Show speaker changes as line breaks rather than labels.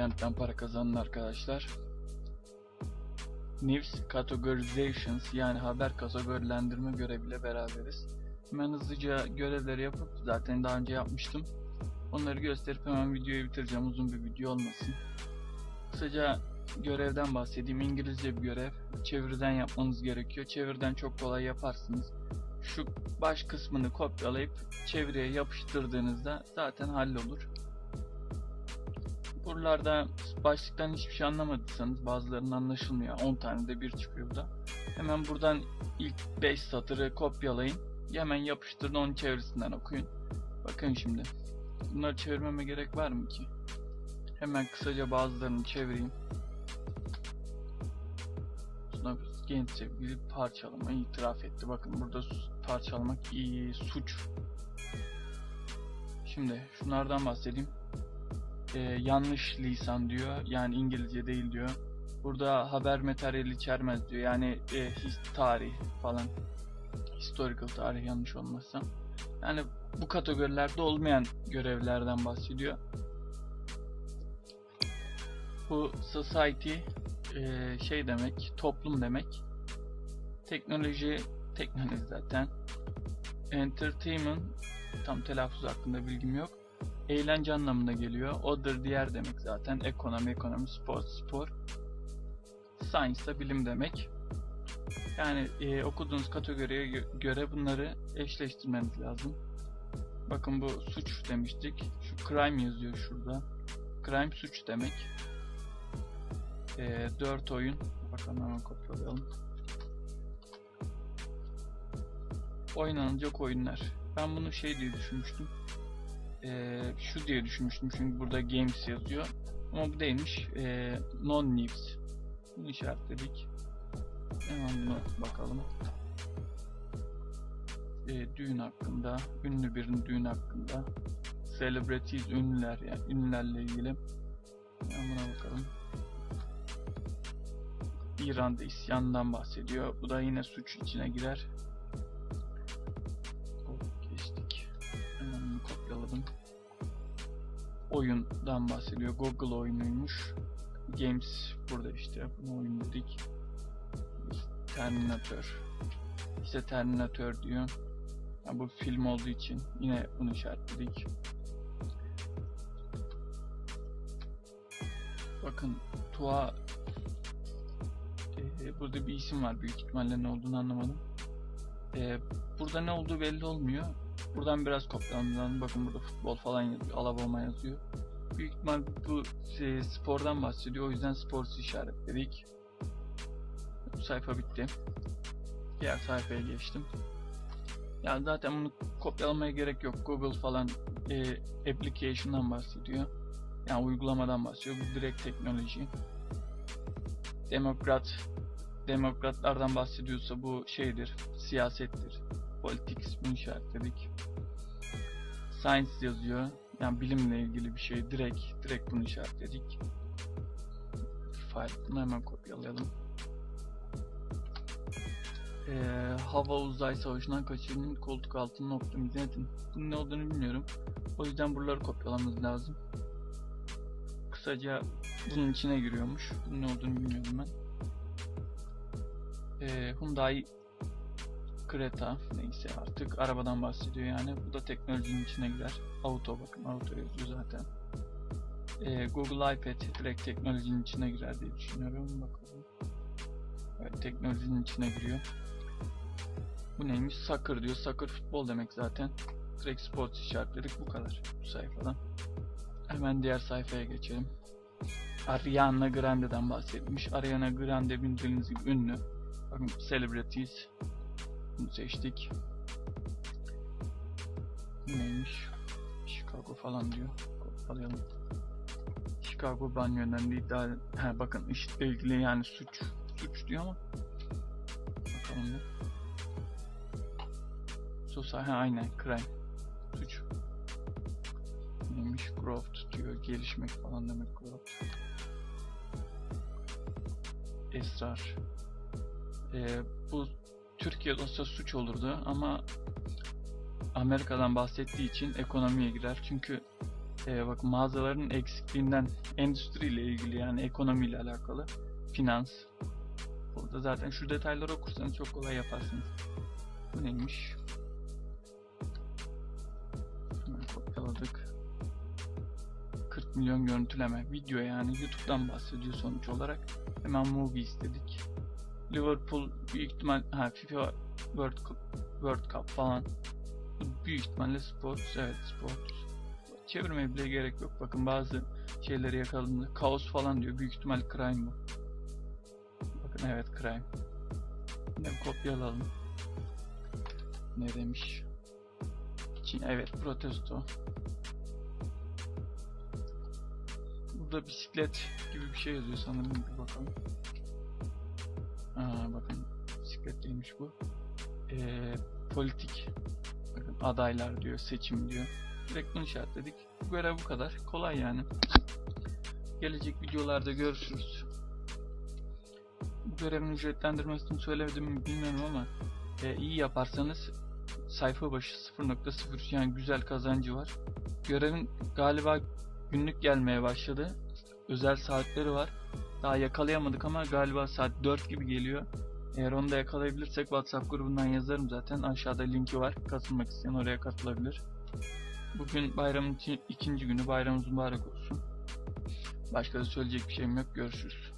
internetten para kazanın arkadaşlar. News Categorizations yani haber kategorilendirme göreviyle beraberiz. Hemen hızlıca görevleri yapıp zaten daha önce yapmıştım. Onları gösterip hemen videoyu bitireceğim. Uzun bir video olmasın. Kısaca görevden bahsedeyim. İngilizce bir görev. Çeviriden yapmanız gerekiyor. Çeviriden çok kolay yaparsınız. Şu baş kısmını kopyalayıp çeviriye yapıştırdığınızda zaten hallolur. Buralarda başlıktan hiçbir şey anlamadıysanız bazılarının anlaşılmıyor. 10 tane de bir çıkıyor da. Hemen buradan ilk 5 satırı kopyalayın. Hemen yapıştırın onun çevirisinden okuyun. Bakın şimdi. Bunları çevirmeme gerek var mı ki? Hemen kısaca bazılarını çevireyim. Sonra genççe bir parçalama itiraf etti. Bakın burada parçalamak iyi suç. Şimdi şunlardan bahsedeyim. Ee, yanlış lisan diyor. Yani İngilizce değil diyor. Burada haber materyali içermez diyor. Yani e, his, tarih falan. Historical tarih yanlış olmazsa. Yani bu kategorilerde olmayan görevlerden bahsediyor. Bu society e, şey demek, toplum demek. Teknoloji, teknoloji zaten. Entertainment, tam telaffuz hakkında bilgim yok. Eğlence anlamına geliyor. Other diğer demek zaten. Ekonomi, ekonomi, spor, spor. Science da bilim demek. Yani e, okuduğunuz kategoriye gö- göre bunları eşleştirmeniz lazım. Bakın bu suç demiştik. Şu crime yazıyor şurada. Crime suç demek. E, 4 oyun. Bakalım hemen kopyalayalım. Oynanacak oyunlar. Ben bunu şey diye düşünmüştüm. E, şu diye düşünmüştüm çünkü burada games yazıyor. Ama bu değilmiş. E, non news. Bunu işaretledik. Hemen buna bakalım. E, düğün hakkında, ünlü birinin düğün hakkında. Celebrities, ünlüler yani ünlülerle ilgili. Hemen buna bakalım. İran'da isyandan bahsediyor. Bu da yine suç içine girer. Oyundan bahsediyor. Google oyunuymuş. Games burada işte. Bunu oyun dedik. Terminator. İşte Terminator diyor. Yani bu film olduğu için yine bunu işaretledik. Bakın Tua e, burada bir isim var büyük ihtimalle ne olduğunu anlamadım. E, burada ne olduğu belli olmuyor. Buradan biraz kopyalandım. Bakın burada futbol falan yazıyor. Alabama yazıyor. Büyük ihtimal bu e, spordan bahsediyor. O yüzden sporsu işaretledik. Bu sayfa bitti. Diğer sayfaya geçtim. Yani zaten bunu kopyalamaya gerek yok. Google falan e, application'dan bahsediyor. Yani uygulamadan bahsediyor. Bu direkt teknoloji. Demokrat demokratlardan bahsediyorsa bu şeydir, siyasettir. Politics bunu işaretledik. Science yazıyor. Yani bilimle ilgili bir şey. Direkt, direkt bunu işaretledik. File. Bunu hemen kopyalayalım. Ee, hava uzay savaşından kaçırının koltuk altını optimize edin. Bunun ne olduğunu bilmiyorum. O yüzden buraları kopyalamamız lazım. Kısaca bunun içine giriyormuş. Bunun ne olduğunu bilmiyorum ben. Ee, Hyundai Creta neyse artık arabadan bahsediyor yani. Bu da teknolojinin içine girer. Auto bakın auto yazıyor zaten. Ee, Google iPad direkt teknolojinin içine girer diye düşünüyorum. Bakalım. Evet teknolojinin içine giriyor. Bu neymiş? Soccer diyor. Soccer futbol demek zaten. Direkt sports işaretledik bu kadar bu sayfadan. Hemen diğer sayfaya geçelim. Ariana Grande'den bahsetmiş. Ariana Grande bildiğiniz gibi ünlü. Bakın Celebrities. Bunu seçtik. Neymiş? Chicago falan diyor. Kopyalayalım. Chicago banyo önemli iddia... Bakın işte ilgili yani suç. Suç diyor ama. Bakalım ne? Sosyal, ha aynen crime. Suç. Neymiş? Growth diyor. Gelişmek falan demek growth. Esrar. Ee, bu Türkiye'de olsa suç olurdu ama Amerika'dan bahsettiği için ekonomiye girer. Çünkü Ee, bakın mağazaların eksikliğinden endüstriyle ilgili yani ekonomiyle alakalı finans. Burada zaten şu detayları okursanız çok kolay yaparsınız. Bu neymiş? Hemen kopyaladık. 40 milyon görüntüleme. Video yani YouTube'dan bahsediyor sonuç olarak. Hemen movie istedik. Liverpool büyük ihtimal ha FIFA World Cup, World Cup falan. Büyük ihtimalle sports. Evet sports. Çevirmeye bile gerek yok. Bakın bazı şeyleri yakaladığımda kaos falan diyor. Büyük ihtimal crime bu. Bakın evet crime. Yine bir kopyalayalım. Ne demiş? Çin, evet protesto. Burada bisiklet gibi bir şey yazıyor sanırım. Bir bakalım. Aa, bakın bisiklet değilmiş bu. Ee, politik. Bakın adaylar diyor, seçim diyor. Direkt bunu işaretledik. Bu görev bu kadar. Kolay yani. Gelecek videolarda görüşürüz. Bu görevin ücretlendirmesini söylemedim mi bilmiyorum ama e, iyi yaparsanız sayfa başı 0.03 yani güzel kazancı var. Görevin galiba günlük gelmeye başladı. Özel saatleri var. Daha yakalayamadık ama galiba saat 4 gibi geliyor. Eğer onu da yakalayabilirsek WhatsApp grubundan yazarım zaten. Aşağıda linki var. Katılmak isteyen oraya katılabilir. Bugün bayramın iki- ikinci günü. Bayramımız mübarek olsun. Başka da söyleyecek bir şeyim yok. Görüşürüz.